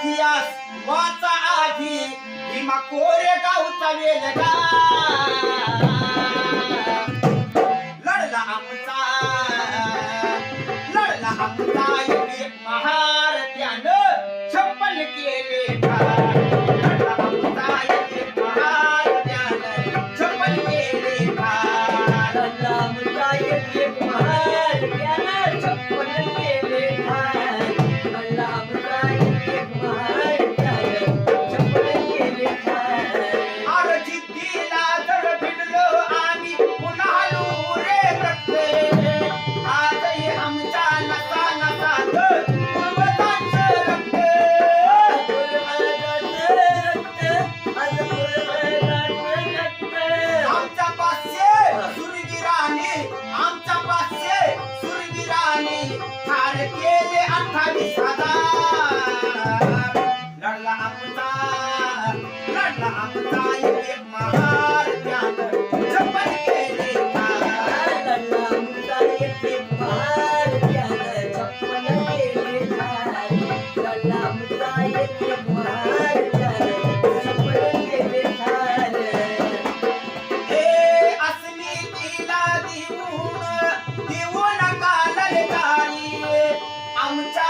इतिहास वाचा आधी. भीमा कोरे गावचा वेलगा केले अठ्ठावीस हजार. लढला आमचा लढला आमचा.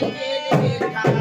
Thank you.